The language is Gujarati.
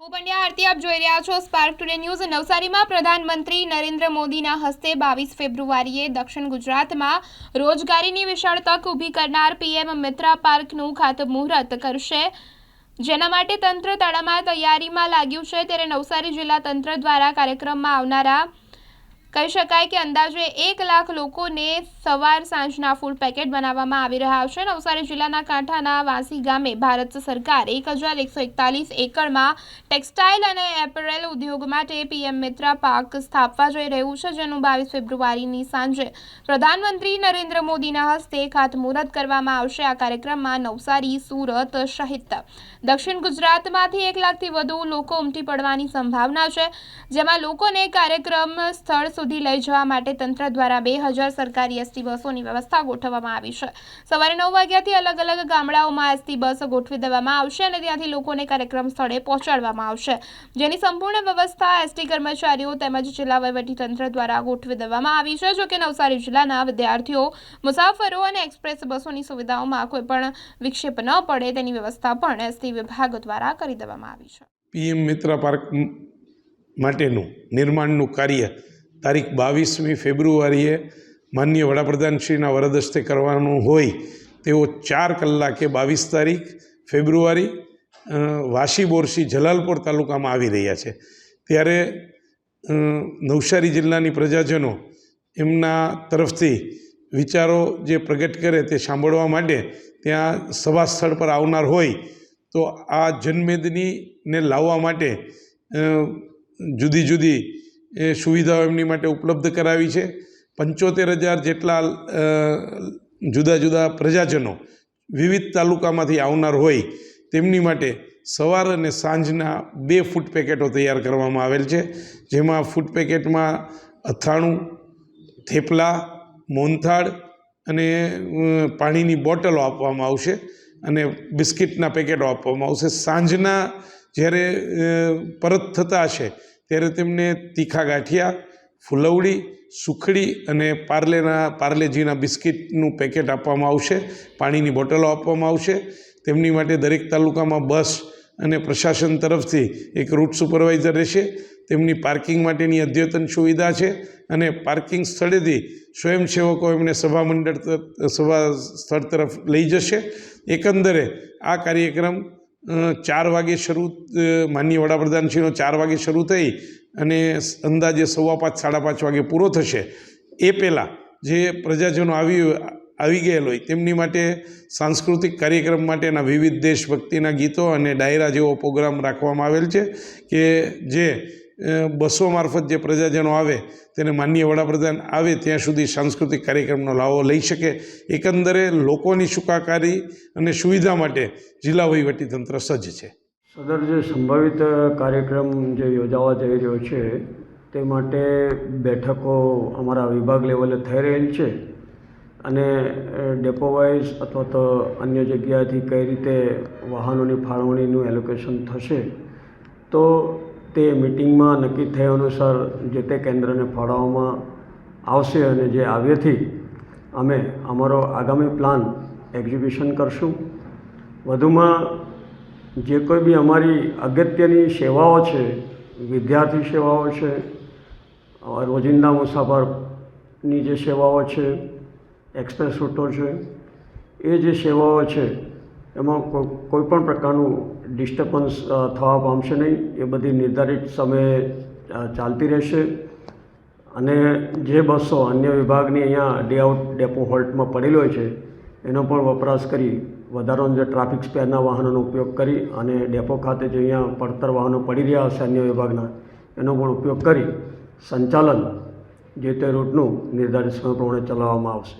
હું પંડ્યા આરતી આપ જોઈ રહ્યા છો. સ્પાર્ક ટુડે ન્યૂઝ નવસારીમાં પ્રધાનમંત્રી નરેન્દ્ર મોદીના હસ્તે બાવીસ ફેબ્રુઆરીએ દક્ષિણ ગુજરાતમાં રોજગારીની વિશાળ તક ઊભી કરનાર પીએમ મિત્રા પાર્કનું ખાતમુહૂર્ત કરશે. જેના માટે તંત્ર તડામાર તૈયારીમાં લાગ્યું છે. ત્યારે નવસારી જિલ્લા તંત્ર દ્વારા કાર્યક્રમમાં આવનારા કહી શકાય કે અંદાજે એક લાખ લોકોને સવાર સાંજના ફૂડ પેકેટ બનાવવામાં આવી રહ્યા છે. નવસારી જિલ્લાના કાંઠાના વાંસી ગામે ભારત સરકાર એક હજાર એકસો એકતાલીસ એકડમાં ટેક્સટાઇલ અને એપરેલ ઉદ્યોગ માટે પીએમ મિત્રા પાર્ક સ્થાપવા જઈ રહ્યું છે, જેનું બાવીસ ફેબ્રુઆરીની સાંજે પ્રધાનમંત્રી નરેન્દ્ર મોદીના હસ્તે ખાતમુહૂર્ત કરવામાં આવશે. આ કાર્યક્રમમાં નવસારી, સુરત સહિત દક્ષિણ ગુજરાતમાંથી એક લાખથી વધુ લોકો ઉમટી પડવાની સંભાવના છે, જેમાં લોકોને કાર્યક્રમ સ્થળ સુધી લઈ જવા માટે તંત્ર દ્વારા બે હજાર સરકારી એસટી બસોની વ્યવસ્થા ગોઠવવામાં આવી છે. સવારે નવ વાગ્યાથી અલગ અલગ ગામડાઓમાં એસટી બસ ગોઠવી દેવામાં આવશે અને ત્યાંથી લોકોને કાર્યક્રમ સ્થળે પહોંચાડવામાં આવશે. જેની સંપૂર્ણ વ્યવસ્થા એસટી કર્મચારીઓ તેમજ જિલ્લા તંત્ર દ્વારા ગોઠવી દેવામાં આવી છે. જોકે નવસારી જિલ્લાના વિદ્યાર્થીઓ, મુસાફરો અને એક્સપ્રેસ બસોની સુવિધાઓમાં કોઈ પણ વિક્ષેપ ન પડે તેની વ્યવસ્થા પણ એસટી વિભાગ દ્વારા કરી દેવામાં આવી છે. પીએમ મિત્ર પાર્ક માટેનું નિર્માણનું કાર્ય તારીખ બાવીસમી ફેબ્રુઆરીએ માનનીય વડાપ્રધાનશ્રીના વરદસ્તે કરવાનું હોય તેઓ ચાર કલાકે બાવીસ તારીખ ફેબ્રુઆરી વાશી બોરસી જલાલપોર તાલુકામાં આવી રહ્યા છે. ત્યારે નવસારી જિલ્લાની પ્રજાજનો એમના તરફથી વિચારો જે પ્રગટ કરે તે સાંભળવા માટે ત્યાં સભા સ્થળ પર આવનાર હોય તો આ જનમેદનીને લાવવા માટે જુદી જુદી એ સુવિધાઓ એમની માટે ઉપલબ્ધ કરાવી છે. પંચોતેર હજાર જેટલા જુદા જુદા પ્રજાજનો વિવિધ તાલુકામાંથી આવનાર હોય તેમની માટે સવાર અને સાંજના બે ફૂડ પેકેટો તૈયાર કરવામાં આવેલ છે. જેમાં ફૂડ પેકેટમાં અથાણું, થેપલા, મોહનથાળ અને પાણીની બોટલો આપવામાં આવશે અને બિસ્કિટના પેકેટો આપવામાં આવશે. સાંજના જ્યારે પરત થતા હશે ત્યારે તેમને તીખા ગાંઠિયા, ફુલવડી, સુખડી અને પાર્લેના, પાર્લેજીના બિસ્કિટનું પેકેટ આપવામાં આવશે, પાણીની બોટલો આપવામાં આવશે. તેમની માટે દરેક તાલુકામાં બસ અને પ્રશાસન તરફથી એક રૂટ સુપરવાઇઝર રહેશે. તેમની પાર્કિંગ માટેની અદ્યતન સુવિધા છે અને પાર્કિંગ સ્થળેથી સ્વયંસેવકો એમને સભા મંડળ સભા સ્થળ તરફ લઈ જશે. એકંદરે આ કાર્યક્રમ ચાર વાગે શરૂ માનનીય વડાપ્રધાનશ્રીનો ચાર વાગે શરૂ થઈ અને અંદાજે સવા પાંચ, સાડા પાંચ વાગે પૂરો થશે. એ પહેલાં જે પ્રજાજનો આવી આવી ગયેલ હોય, તેમની માટે સાંસ્કૃતિક કાર્યક્રમ માટેના વિવિધ દેશભક્તિના ગીતો અને ડાયરા જેવો પ્રોગ્રામ રાખવામાં આવેલ છે કે જે બસો મારફત જે પ્રજાજનો આવે, તેને માનનીય વડાપ્રધાન આવે, ત્યાં સુધી સાંસ્કૃતિક કાર્યક્રમનો લાવો લઈ શકે. એકંદરે લોકોની સુખાકારી અને સુવિધા માટે જિલ્લા વહીવટીતંત્ર સજ્જ છે. સદર જે સંભવિત કાર્યક્રમ જે યોજાવા જઈ રહ્યો છે, તે માટે બેઠકો અમારા વિભાગ લેવલે થઈ રહેલ છે અને ડેપો વાઇઝ અથવા તો અન્ય જગ્યાએથી કઈ રીતે વાહનોની ફાળવણીનું એલોકેશન થશે, તો તે મિટિંગમાં નક્કી થયા અનુસાર જે તે કેન્દ્રને ફાળવવામાં આવશે અને જે આવ્યથી અમે અમારો આગામી પ્લાન એક્ઝિક્યુશન કરશું. વધુમાં જે કોઈ બી અમારી અગત્યની સેવાઓ છે, વિદ્યાર્થી સેવાઓ છે, રોજિંદા મુસાફરની જે સેવાઓ છે, એક્સપ્રેસ રૂટો છે, એ જે સેવાઓ છે એમાં કોઈ પણ પ્રકારનું ડિસ્ટર્બન્સ થવા પામશે નહીં. એ બધી નિર્ધારિત સમયે ચાલતી રહેશે. અને જે બસો અન્ય વિભાગની અહીંયા ડે આઉટ ડેપો હોલ્ટમાં પડેલી છે, એનો પણ વપરાશ કરી વધારાનો જે ટ્રાફિક સ્પેરના વાહનોનો ઉપયોગ કરી અને ડેપો ખાતે જે અહીંયા પડતર વાહનો પડી રહ્યા હશે અન્ય વિભાગના, એનો પણ ઉપયોગ કરી સંચાલન જે તે રૂટનું નિર્ધારિત સમય પ્રમાણે ચલાવવામાં આવશે.